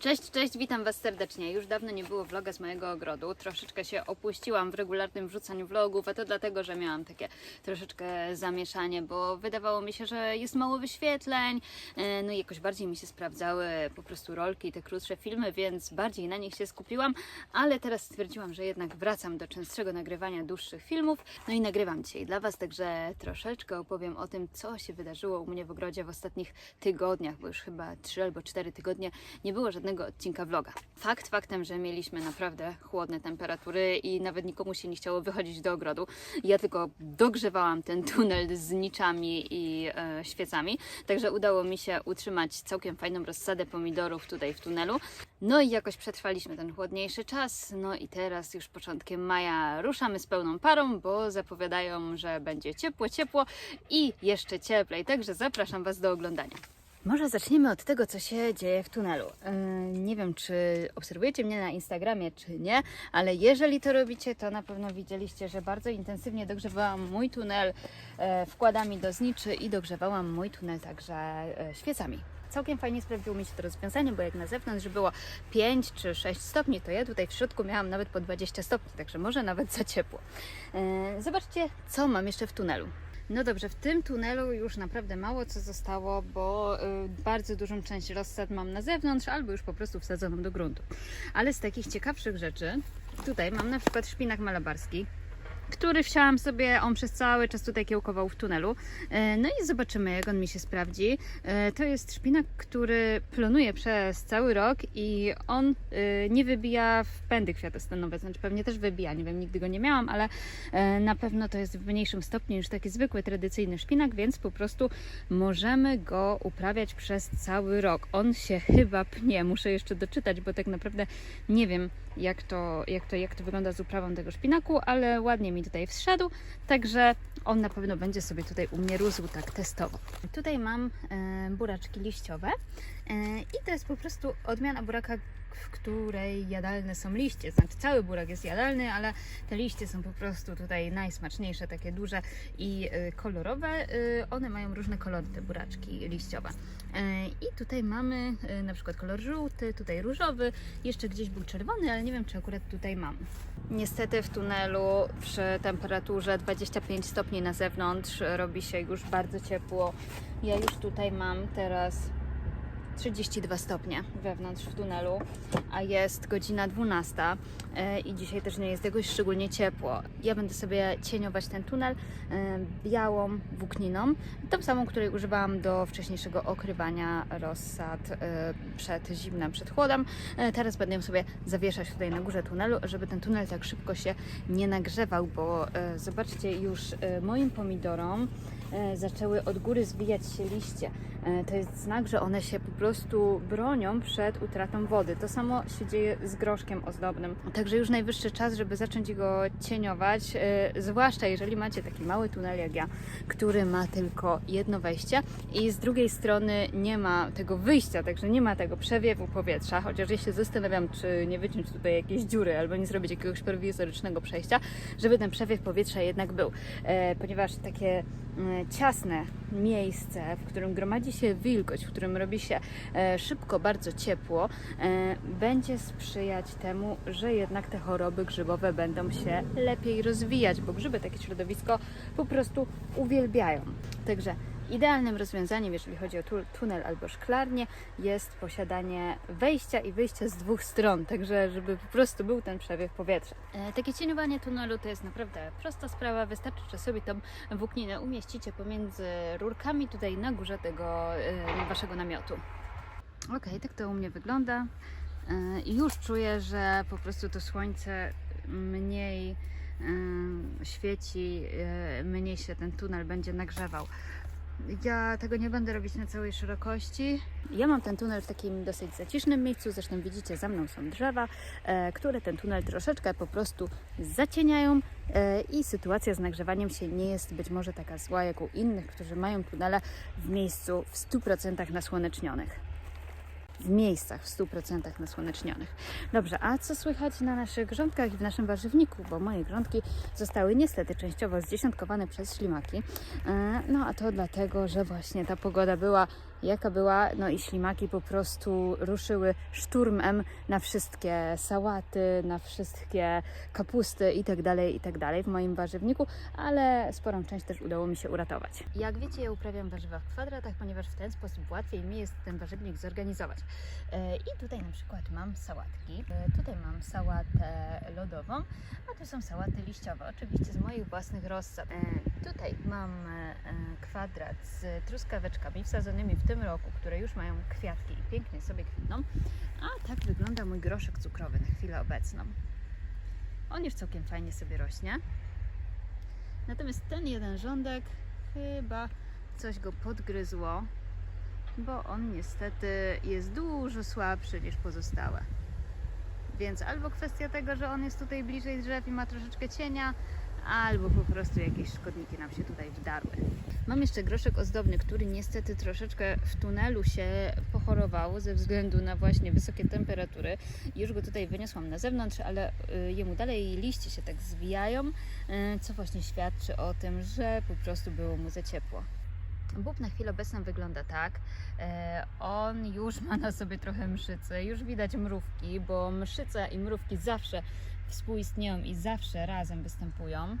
Cześć, cześć, witam Was serdecznie. Już dawno nie było vloga z mojego ogrodu. Troszeczkę się opuściłam w regularnym wrzucaniu vlogów, a to dlatego, że miałam takie troszeczkę zamieszanie, bo wydawało mi się, że jest mało wyświetleń, e, no i jakoś bardziej mi się sprawdzały po prostu rolki, te krótsze filmy, więc bardziej na nich się skupiłam, ale teraz stwierdziłam, że jednak wracam do częstszego nagrywania dłuższych filmów, no i nagrywam dzisiaj dla Was, także troszeczkę opowiem o tym, co się wydarzyło u mnie w ogrodzie w ostatnich tygodniach, bo już chyba 3 albo 4 tygodnie nie było żadnego odcinka vloga. Fakt faktem, że mieliśmy naprawdę chłodne temperatury i nawet nikomu się nie chciało wychodzić do ogrodu. Ja tylko dogrzewałam ten tunel z niczami i e, świecami, także udało mi się utrzymać całkiem fajną rozsadę pomidorów tutaj w tunelu. No i jakoś przetrwaliśmy ten chłodniejszy czas. No i teraz już początkiem maja ruszamy z pełną parą, bo zapowiadają, że będzie ciepło, ciepło i jeszcze cieplej. Także zapraszam Was do oglądania. Może zaczniemy od tego, co się dzieje w tunelu. Yy, nie wiem, czy obserwujecie mnie na Instagramie, czy nie, ale jeżeli to robicie, to na pewno widzieliście, że bardzo intensywnie dogrzewałam mój tunel e, wkładami do zniczy i dogrzewałam mój tunel także e, świecami. Całkiem fajnie sprawdziło mi się to rozwiązanie, bo jak na zewnątrz było 5 czy 6 stopni, to ja tutaj w środku miałam nawet po 20 stopni, także może nawet za ciepło. E, Zobaczcie, co mam jeszcze w tunelu. No dobrze, w tym tunelu już naprawdę mało co zostało, bo y, bardzo dużą część rozsad mam na zewnątrz albo już po prostu wsadzoną do gruntu. Ale z takich ciekawszych rzeczy, tutaj mam na przykład szpinak malabarski, który wsiałam sobie, on przez cały czas tutaj kiełkował w tunelu. E, No i zobaczymy, jak on mi się sprawdzi. E, To jest szpinak, który plonuje przez cały rok i on e, nie wybija w pędy kwiatostanowe, znaczy pewnie też wybija, nie wiem, nigdy go nie miałam, ale na pewno to jest w mniejszym stopniu niż taki zwykły, tradycyjny szpinak, więc po prostu możemy go uprawiać przez cały rok. On się chyba pnie, muszę jeszcze doczytać, bo tak naprawdę nie wiem, jak to, jak to, jak to wygląda z uprawą tego szpinaku, ale ładnie mi tutaj wszedł, także on na pewno będzie sobie tutaj u mnie rósł tak testowo. Tutaj mam e, buraczki liściowe i to jest po prostu odmiana buraka, w której jadalne są liście. Znaczy cały burak jest jadalny, ale te liście są po prostu tutaj najsmaczniejsze, takie duże i e, kolorowe. E, one mają różne kolory, te buraczki liściowe. E, I tutaj mamy e, na przykład kolor żółty, tutaj różowy, jeszcze gdzieś był czerwony, ale nie wiem, czy akurat tutaj mam. Niestety w tunelu przy temperaturze 25 stopni na zewnątrz robi się już bardzo ciepło. Ja już tutaj mam teraz 32 stopnie wewnątrz w tunelu, a jest godzina 12 e, i dzisiaj też nie jest jakoś szczególnie ciepło. Ja będę sobie cieniować ten tunel e, białą włókniną, tą samą, której używałam do wcześniejszego okrywania rozsad e, przed zimnem, przed chłodem. Teraz będę ją sobie zawieszać tutaj na górze tunelu, żeby ten tunel tak szybko się nie nagrzewał, bo zobaczcie, już moim pomidorom zaczęły od góry zwijać się liście. E, To jest znak, że one się po prostu bronią przed utratą wody. To samo się dzieje z groszkiem ozdobnym. Także już najwyższy czas, żeby zacząć go cieniować, e, zwłaszcza jeżeli macie taki mały tunel jak ja, który ma tylko jedno wejście i z drugiej strony nie ma tego wyjścia, także nie ma tego przewiewu powietrza, chociaż ja się zastanawiam, czy nie wyciąć tutaj jakiejś dziury albo nie zrobić jakiegoś prowizorycznego przejścia, żeby ten przewiew powietrza jednak był, e, ponieważ takie ciasne miejsce, w którym gromadzi się wilgoć, w którym robi się e, szybko bardzo ciepło, e, będzie sprzyjać temu, że jednak te choroby grzybowe będą się lepiej rozwijać, bo grzyby takie środowisko po prostu uwielbiają. Także idealnym rozwiązaniem, jeżeli chodzi o tu- tunel albo szklarnię, jest posiadanie wejścia i wyjścia z dwóch stron, także żeby po prostu był ten przewiew powietrza. E, takie cieniowanie tunelu to jest naprawdę prosta sprawa, wystarczy, że sobie tą włókninę umieścicie pomiędzy rurkami tutaj na górze tego e, waszego namiotu. Okej, tak to u mnie wygląda. E, już czuję, że po prostu to słońce mniej e, świeci, e, mniej się ten tunel będzie nagrzewał. Ja tego nie będę robić na całej szerokości. Ja mam ten tunel w takim dosyć zacisznym miejscu, zresztą widzicie, za mną są drzewa, e, które ten tunel troszeczkę po prostu zacieniają e, i sytuacja z nagrzewaniem się nie jest być może taka zła jak u innych, którzy mają tunele w miejscu w 100% nasłonecznionych w miejscach w 100% nasłonecznionych. Dobrze, a co słychać na naszych grządkach i w naszym warzywniku? Bo moje grządki zostały niestety częściowo zdziesiątkowane przez ślimaki. E, No a to dlatego, że właśnie ta pogoda była jaka była. No i ślimaki po prostu ruszyły szturmem na wszystkie sałaty, na wszystkie kapusty i tak dalej, i tak w moim warzywniku, ale sporą część też udało mi się uratować. Jak wiecie, ja uprawiam warzywa w kwadratach, ponieważ w ten sposób łatwiej mi jest ten warzywnik zorganizować. E, I tutaj na przykład mam sałatki, e, tutaj mam sałatę lodową, a tu są sałaty liściowe, oczywiście z moich własnych rozsad. Tutaj mam e, e, kwadrat z truskaweczkami wsadzonymi w tym roku, które już mają kwiatki i pięknie sobie kwitną. A tak wygląda mój groszek cukrowy na chwilę obecną. On już całkiem fajnie sobie rośnie. Natomiast ten jeden rządek chyba coś go podgryzło, bo on niestety jest dużo słabszy niż pozostałe. Więc albo kwestia tego, że on jest tutaj bliżej drzew i ma troszeczkę cienia, albo po prostu jakieś szkodniki nam się tutaj wdarły. Mam jeszcze groszek ozdobny, który niestety troszeczkę w tunelu się pochorował ze względu na właśnie wysokie temperatury. Już go tutaj wyniosłam na zewnątrz, ale y, jemu dalej liście się tak zwijają, y, co właśnie świadczy o tym, że po prostu było mu za ciepło. Bób na chwilę obecną wygląda tak. E, on już ma na sobie trochę mszycy, już widać mrówki, bo mszyca i mrówki zawsze współistnieją i zawsze razem występują.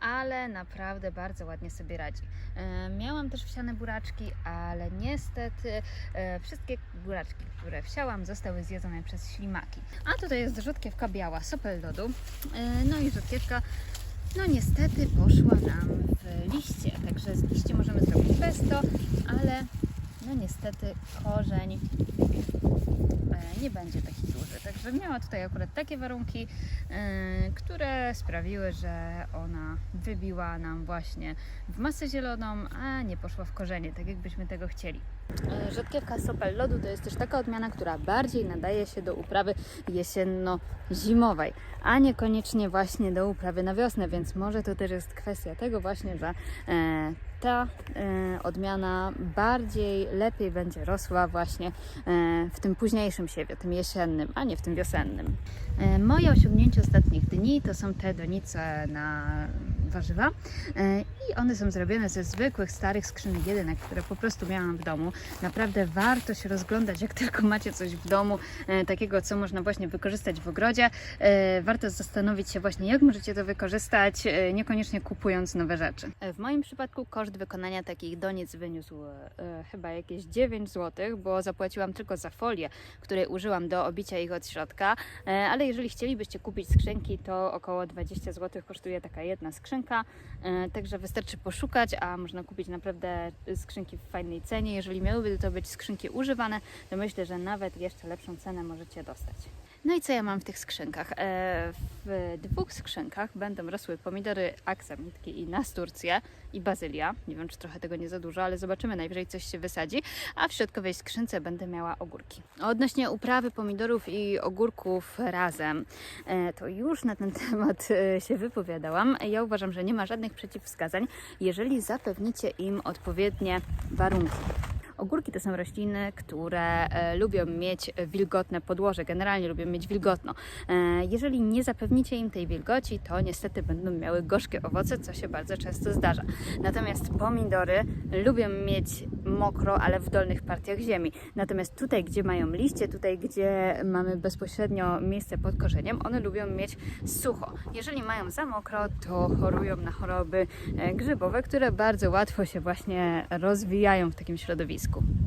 Ale naprawdę bardzo ładnie sobie radzi. E, miałam też wsiane buraczki, ale niestety e, wszystkie buraczki, które wsiałam, zostały zjedzone przez ślimaki. A tutaj jest rzutkiewka biała, sopel lodu. E, no i rzutkiewka no niestety poszła nam w liście, także z liści możemy zrobić pesto, ale no niestety korzeń nie będzie taki duży. Także miała tutaj akurat takie warunki, e, które sprawiły, że ona wybiła nam właśnie w masę zieloną, a nie poszła w korzenie, tak jakbyśmy tego chcieli. E, Rzodkiewka sopel lodu to jest też taka odmiana, która bardziej nadaje się do uprawy jesienno-zimowej, a niekoniecznie właśnie do uprawy na wiosnę, więc może to też jest kwestia tego właśnie, że e, ta e, odmiana bardziej, lepiej będzie rosła właśnie e, w tym późniejszym siewie, tym jesiennym, a nie w tym wiosennym. E, moje osiągnięcie ostatnich dni to są te donice na warzywa i one są zrobione ze zwykłych, starych skrzynek jedynek, które po prostu miałam w domu. Naprawdę warto się rozglądać, jak tylko macie coś w domu, takiego, co można właśnie wykorzystać w ogrodzie. Warto zastanowić się właśnie, jak możecie to wykorzystać, niekoniecznie kupując nowe rzeczy. W moim przypadku koszt wykonania takich donic wyniósł e, chyba jakieś 9 zł, bo zapłaciłam tylko za folię, której użyłam do obicia ich od środka, E, ale jeżeli chcielibyście kupić skrzynki, to około 20 zł kosztuje taka jedna skrzynka, E, także wystarczy poszukać, a można kupić naprawdę skrzynki w fajnej cenie. Jeżeli miałyby to być skrzynki używane, to myślę, że nawet jeszcze lepszą cenę możecie dostać. No i co ja mam w tych skrzynkach? E, w dwóch skrzynkach będą rosły pomidory aksamitki i nasturcje i bazylia. Nie wiem, czy trochę tego nie za dużo, ale zobaczymy, najwyżej coś się wysadzi. A w środkowej skrzynce będę miała ogórki. Odnośnie uprawy pomidorów i ogórków razem, e, to już na ten temat e, się wypowiadałam. Ja uważam, że nie ma żadnych przeciwwskazań, jeżeli zapewnicie im odpowiednie warunki. Ogórki to są rośliny, które e, lubią mieć wilgotne podłoże, generalnie lubią mieć wilgotno. E, jeżeli nie zapewnicie im tej wilgoci, to niestety będą miały gorzkie owoce, co się bardzo często zdarza. Natomiast pomidory lubią mieć mokro, ale w dolnych partiach ziemi. Natomiast tutaj, gdzie mają liście, tutaj, gdzie mamy bezpośrednio miejsce pod korzeniem, one lubią mieć sucho. Jeżeli mają za mokro, to chorują na choroby e, grzybowe, które bardzo łatwo się właśnie rozwijają w takim środowisku. México.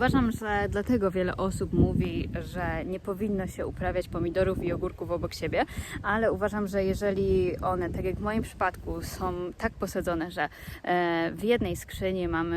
Uważam, że dlatego wiele osób mówi, że nie powinno się uprawiać pomidorów i ogórków obok siebie, ale uważam, że jeżeli one, tak jak w moim przypadku, są tak posadzone, że e, w jednej skrzyni mamy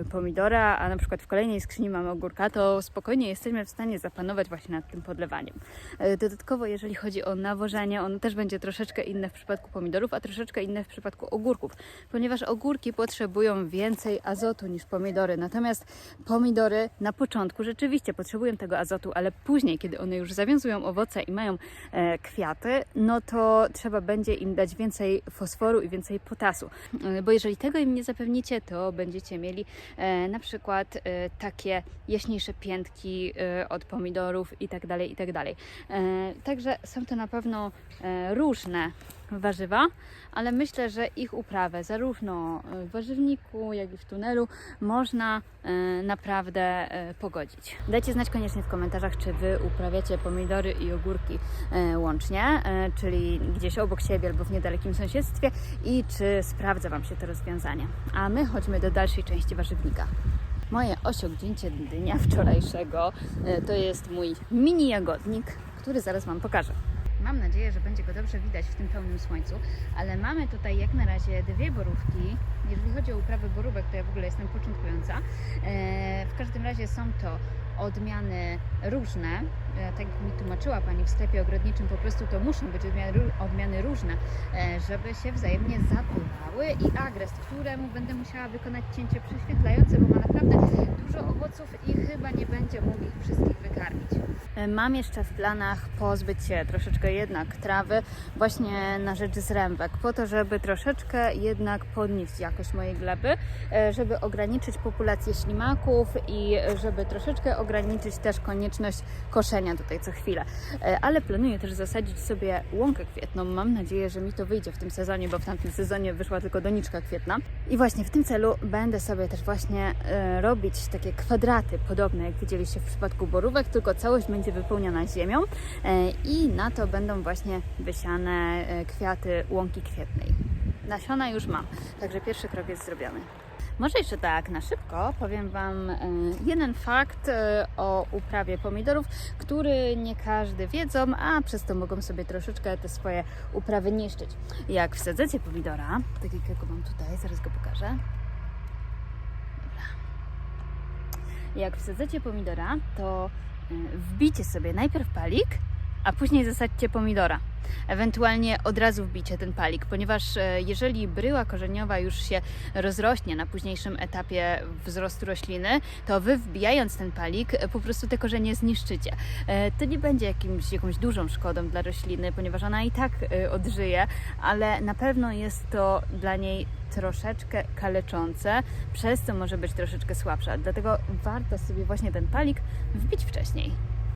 e, pomidora, a na przykład w kolejnej skrzyni mamy ogórka, to spokojnie jesteśmy w stanie zapanować właśnie nad tym podlewaniem. E, Dodatkowo, jeżeli chodzi o nawożenie, ono też będzie troszeczkę inne w przypadku pomidorów, a troszeczkę inne w przypadku ogórków, ponieważ ogórki potrzebują więcej azotu niż pomidory, natomiast pomidory na początku rzeczywiście potrzebują tego azotu, ale później, kiedy one już zawiązują owoce i mają e, kwiaty, no to trzeba będzie im dać więcej fosforu i więcej potasu. E, Bo jeżeli tego im nie zapewnicie, to będziecie mieli e, na przykład e, takie jaśniejsze piętki e, od pomidorów i tak dalej, i tak dalej. E, Także są to na pewno e, różne warzywa, ale myślę, że ich uprawę zarówno w warzywniku, jak i w tunelu można e, naprawdę e, pogodzić. Dajcie znać koniecznie w komentarzach, czy Wy uprawiacie pomidory i ogórki e, łącznie, e, czyli gdzieś obok siebie albo w niedalekim sąsiedztwie i czy sprawdza Wam się to rozwiązanie. A my chodźmy do dalszej części warzywnika. Moje osiągnięcie dnia wczorajszego e, to jest mój mini jagodnik, który zaraz Wam pokażę. Mam nadzieję, że będzie go dobrze widać w tym pełnym słońcu, ale mamy tutaj jak na razie dwie borówki. Jeżeli chodzi o uprawę borówek, to ja w ogóle jestem początkująca. E, W każdym razie są to odmiany różne, E, tak jak mi tłumaczyła Pani w sklepie ogrodniczym, po prostu to muszą być odmiany, odmiany różne, e, żeby się wzajemnie zapylały i agres, któremu będę musiała wykonać cięcie prześwietlające, bo ma naprawdę dużo owoców i chyba nie będzie mógł ich wszystkich wykarmić. E, Mam jeszcze w planach pozbyć się troszeczkę jednak trawy właśnie na rzecz zrębek, po to, żeby troszeczkę jednak podnieść jakość mojej gleby, e, żeby ograniczyć populację ślimaków i żeby troszeczkę ograniczyć też konieczność koszenia tutaj co chwilę. E, Ale planuję też zasadzić sobie łąkę kwietną. Mam nadzieję, że mi to wyjdzie w tym sezonie, bo w tamtym sezonie wyszła tylko doniczka kwietna. I właśnie w tym celu będę sobie też właśnie robić takie kwadraty, podobne jak widzieliście w przypadku borówek, tylko całość będzie wypełniona ziemią e, i na to będą właśnie wysiane e, kwiaty łąki kwietnej. Nasiona już mam, także pierwszy krok jest zrobiony. Może jeszcze tak na szybko powiem Wam e, jeden fakt o uprawie pomidorów, który nie każdy wiedzą, a przez to mogą sobie troszeczkę te swoje uprawy niszczyć. Jak wsadzacie pomidora, tak jak go mam tutaj, zaraz go pokażę. jak wsadzacie pomidora, to y, wbijcie sobie najpierw palik, a później zasadźcie pomidora. Ewentualnie od razu wbicie ten palik, ponieważ e, jeżeli bryła korzeniowa już się rozrośnie na późniejszym etapie wzrostu rośliny, to wy wbijając ten palik e, po prostu te korzenie zniszczycie. E, To nie będzie jakimś, jakąś dużą szkodą dla rośliny, ponieważ ona i tak odżyje, ale na pewno jest to dla niej troszeczkę kaleczące, przez co może być troszeczkę słabsza. Dlatego warto sobie właśnie ten palik wbić wcześniej.